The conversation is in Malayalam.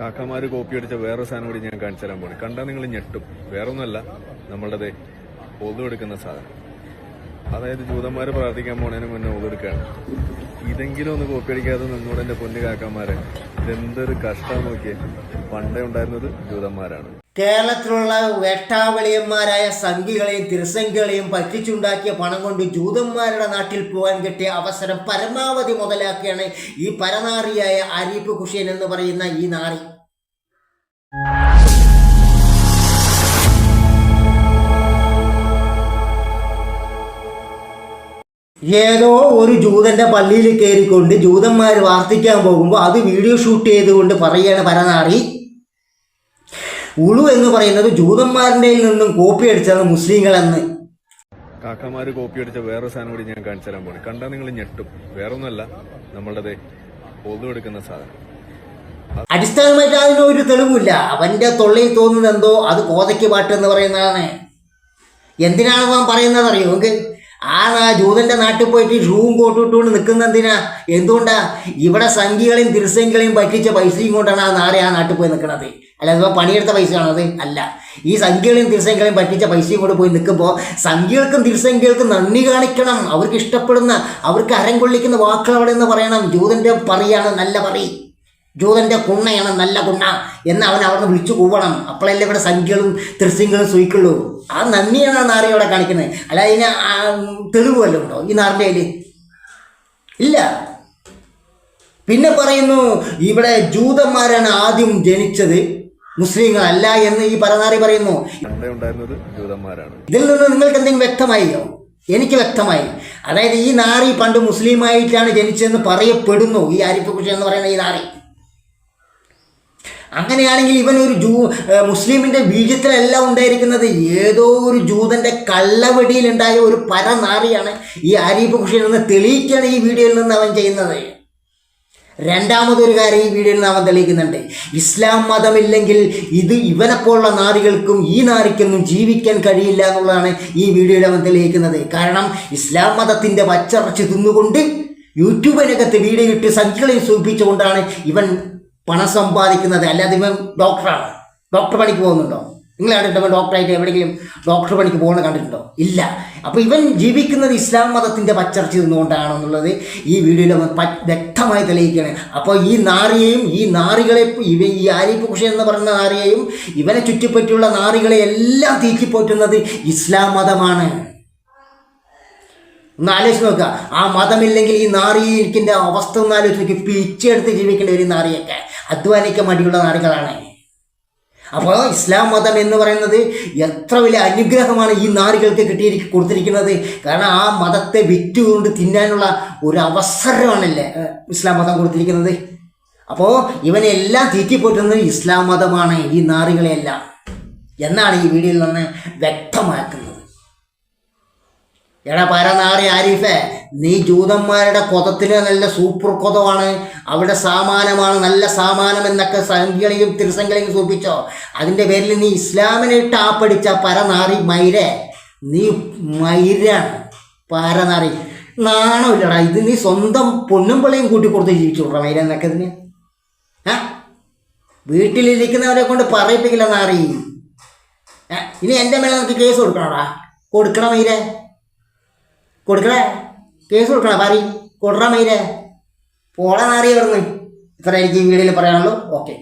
കാക്കമാര് കോപ്പി അടിച്ച വേറെ സാധനം കൂടി ഞാൻ കാണിച്ചു തരാൻ പോണേ കണ്ടാൽ നിങ്ങൾ ഞെട്ടും. വേറൊന്നുമല്ല നമ്മളുടെ പൊതു എടുക്കുന്ന സാധനം. അതായത് ജൂതന്മാര് പ്രാർത്ഥിക്കാൻ പോണതിന് മുന്നേ ഒതെടുക്കുകയാണ് ഇതെങ്കിലും ഒന്ന് കോപ്പി അടിക്കാതെ നിന്നോട് എന്റെ പൊന്നു കാക്കന്മാരെ ഇതെന്തൊരു കഷ്ടം നോക്കിയേ. പണ്ടേ ഉണ്ടായിരുന്നത് ജൂതന്മാരാണ്. കേരളത്തിലുള്ള വേട്ടാവളിയന്മാരായ സംഘികളെയും തിരുസംഘികളെയും പറ്റിച്ചുണ്ടാക്കിയ പണം കൊണ്ട് ജൂതന്മാരുടെ നാട്ടിൽ പോകാൻ കിട്ടിയ അവസരം പരമാവധി മുതലാക്കിയാണ് ഈ പരനാറിയായ അരീപ്പ് കുഷ്യൻ എന്ന് പറയുന്ന ഈ നാറി. ഏതോ ഒരു ജൂതന്റെ പള്ളിയിൽ കയറിക്കൊണ്ട് ജൂതന്മാർ വാർത്തിക്കാൻ പോകുമ്പോൾ അത് വീഡിയോ ഷൂട്ട് ചെയ്തുകൊണ്ട് പറയുകയാണ് പരനാറി. ഉളു എന്ന് പറയുന്നത് ജൂതന്മാരുടെ നിന്നും കോപ്പി അടിച്ചത് മുസ്ലിങ്ങളെന്ന്. കാക്കമാര് കോപ്പി അടിച്ച വേറെ സാധനം കൂടി ഞാൻ കാണിച്ചു തരാൻ പോണേ. കണ്ടാ നിങ്ങൾ ഞെട്ടും. വേറൊന്നുമല്ല നമ്മളുടെ ഒതു എടുക്കുന്ന സാധനം. അടിസ്ഥാനമായിട്ട് അതിന് ഒരു തെളിവില്ല അവന്റെ തൊള്ളയിൽ തോന്നുന്നത് എന്തോ അത് കോതയ്ക്ക് പാട്ട് എന്ന് പറയുന്നതാണ് എന്തിനാണ് ഞാൻ പറയുന്നത് അറിയോ? നമുക്ക് ആ ജൂതന്റെ നാട്ടിൽ പോയിട്ട് ഷൂവും കോട്ടും ഇട്ടുകൊണ്ട് നിൽക്കുന്ന എന്തിനാ? എന്തുകൊണ്ടാ? ഇവിടെ സംഖ്യകളെയും തിരുസംഖ്യകളെയും പറ്റിച്ച പൈസയും കൊണ്ടാണ് ആ നാട് ആ നാട്ടിൽ പോയി നിൽക്കുന്നത്. അല്ലാതെ ഇപ്പൊ പണിയെടുത്ത ആണത് അല്ല. ഈ സംഖ്യകളെയും തിരുസംഖ്യകളെയും പറ്റിച്ച പൈസയും കൊണ്ട് പോയി നിൽക്കുമ്പോൾ സംഖ്യകൾക്കും തിരുസംഖ്യകൾക്കും നന്ദി കാണിക്കണം. അവർക്ക് ഇഷ്ടപ്പെടുന്ന അവർക്ക് അരം കൊള്ളിക്കുന്ന വാക്കുകൾ അവിടെ നിന്ന് പറയണം. ജൂതന്റെ പറയാണ് നല്ല പറയും. ജൂതന്റെ കുണ്ണയാണ് നല്ല കുണ്ണ എന്ന് അവൻ അവിടെ വിളിച്ചു കൂവണം. അപ്പോഴല്ലേ ഇവിടെ സംഖ്യകളും തൃശ്യങ്ങളും സൂയിക്കുള്ളൂ ആ നന്ദിയാണ് നാറി അവിടെ കാണിക്കുന്നത്. അല്ല അതിന് തെളിവല്ലോ തെളിവ് വല്ലതും ഉണ്ടോ ഈ നാറിന്റെ കയ്യിൽ ഇല്ല. പിന്നെ പറയുന്നു ഇവിടെ ജൂതന്മാരാണ് ആദ്യം ജനിച്ചത്. മുസ്ലിങ്ങളല്ല എന്ന് ഈ പരനാറി പറയുന്നു. ഇതിൽ നിന്ന് നിങ്ങൾക്ക് എന്തെങ്കിലും വ്യക്തമായോ? എനിക്ക് വ്യക്തമായി. അതായത് ഈ നാറി പണ്ട് മുസ്ലിമായിട്ടാണ് ജനിച്ചതെന്ന് പറയപ്പെടുന്നു. ഈ ആരിഫ് എന്ന് പറയുന്ന ഈ നാറി. അങ്ങനെയാണെങ്കിൽ ഇവൻ ഒരു ജൂ മുസ്ലിമിന്റെ ബീജത്തിലല്ല ഉണ്ടായിരിക്കുന്നത് ഏതോ ഒരു ജൂതന്റെ കള്ളവെടിയിലുണ്ടായ ഒരു പരനാറിയാണ് ഈ ആരിഫ് ഖുഷിയിൽ എന്ന് തെളിയിക്കുകയാണ് ഈ വീഡിയോയിൽ നിന്ന് അവൻ ചെയ്യുന്നത്. രണ്ടാമതൊരു കാര്യം ഈ വീഡിയോയിൽ നിന്ന് അവൻ തെളിയിക്കുന്നുണ്ട്. ഇസ്ലാം മതമില്ലെങ്കിൽ ഇത് ഇവനെപ്പോലുള്ള നാറികൾക്കും ഈ നാറിക്കൊന്നും ജീവിക്കാൻ കഴിയില്ല എന്നുള്ളതാണ് ഈ വീഡിയോയിൽ അവൻ തെളിയിക്കുന്നത്. കാരണം ഇസ്ലാം മതത്തിന്റെ വച്ചറച്ച് തിന്നുകൊണ്ട് യൂട്യൂബിനകത്ത് വീഡിയോ ഇട്ട് സംഖ്യകളെ സൂചിപ്പിച്ചുകൊണ്ടാണ് ഇവൻ പണം സമ്പാദിക്കുന്നത്. അല്ലാതെ ഇവൻ ഡോക്ടറാണ്. ഡോക്ടർ പണിക്ക് പോകുന്നുണ്ടോ? നിങ്ങൾ കണ്ടിട്ടുണ്ടോ ഡോക്ടറായിട്ട് എവിടെയെങ്കിലും ഡോക്ടർ പണിക്ക് പോകുന്നത് കണ്ടിട്ടുണ്ടോ? ഇല്ല. അപ്പോൾ ഇവൻ ജീവിക്കുന്നത് ഇസ്ലാം മതത്തിന്റെ പച്ചർച്ച നിന്നുകൊണ്ടാണെന്നുള്ളത് ഈ വീഡിയോയിൽ വ്യക്തമായി തെളിയിക്കുകയാണ്. അപ്പോൾ ഈ നാറിയെയും ഈ നാറികളെ ഇവ ഈ ആരിഫ് കുഷി എന്ന് പറയുന്ന നാറിയെയും ഇവനെ ചുറ്റിപ്പറ്റിയുള്ള നാറികളെ എല്ലാം തീറ്റിപ്പോറ്റുന്നത് ഇസ്ലാം മതമാണ്. ഒന്ന് ആലോചിച്ച് നോക്കുക. ആ മതമില്ലെങ്കിൽ ഈ നാറിയിരിക്കിന്റെ അവസ്ഥ ഒന്ന് ആലോചിച്ച് നോക്കി. പിച്ചെടുത്ത് ജീവിക്കേണ്ട ഒരു നാറിയൊക്കെ. അധ്വാനിക്കാൻ മടിയുള്ള നാറികളാണ്. അപ്പോൾ ഇസ്ലാം മതം എന്ന് പറയുന്നത് എത്ര വലിയ അനുഗ്രഹമാണ് ഈ നാറികൾക്ക് കിട്ടിയിരിക്ക കൊടുത്തിരിക്കുന്നത്. കാരണം ആ മതത്തെ വിറ്റുകൊണ്ട് തിന്നാനുള്ള ഒരു അവസരമാണല്ലേ ഇസ്ലാം മതം കൊടുത്തിരിക്കുന്നത്. അപ്പോൾ ഇവനെല്ലാം തീറ്റിപ്പോറ്റുന്നത് ഇസ്ലാം മതമാണ് ഈ നാറികളെയെല്ലാം. എന്നാണ് ഈ വീഡിയോയിൽ നിന്ന് വ്യക്തമാക്കുന്നത്. എടാ പരനാറി ആരിഫേ നീ ജൂതന്മാരുടെ കൊതത്തിന് നല്ല സൂപ്പർ കൊതമാണ് അവിടെ സാമാനമാണ് നല്ല സാമാനം എന്നൊക്കെ സംഖ്യകളെയും തിരുസംഖ്യകളെയും സൂപ്പിച്ചോ അതിന്റെ പേരിൽ നീ ഇസ്ലാമിനെ ടാപ്പടിച്ച പരനാറി മൈരെ. നീ മൈരാണ് പരനാറി. നാണമില്ലടാ ഇത് നീ സ്വന്തം പൊന്നും പിള്ളയും കൂട്ടി കൊടുത്ത് ജീവിച്ചു വിടറ മൈര എന്നൊക്കെ ഇതിന്. ആ വീട്ടിലിരിക്കുന്നവരെ കൊണ്ട് പറയിപ്പിക്കില്ല നാറി. ഇനി എന്റെ മേലെ നമുക്ക് കേസ് കൊടുക്കണോടാ? കൊടുക്കണം മൈരെ? കൊടുക്കണേ? കേസ് കൊടുക്കണ? പാരി. കൊടുറ മൈരെ പോള നാറി വരുന്നു ഇത്ര എനിക്ക് ഈ വീഡിയോയിൽ പറയാനുള്ളൂ. ഓക്കെ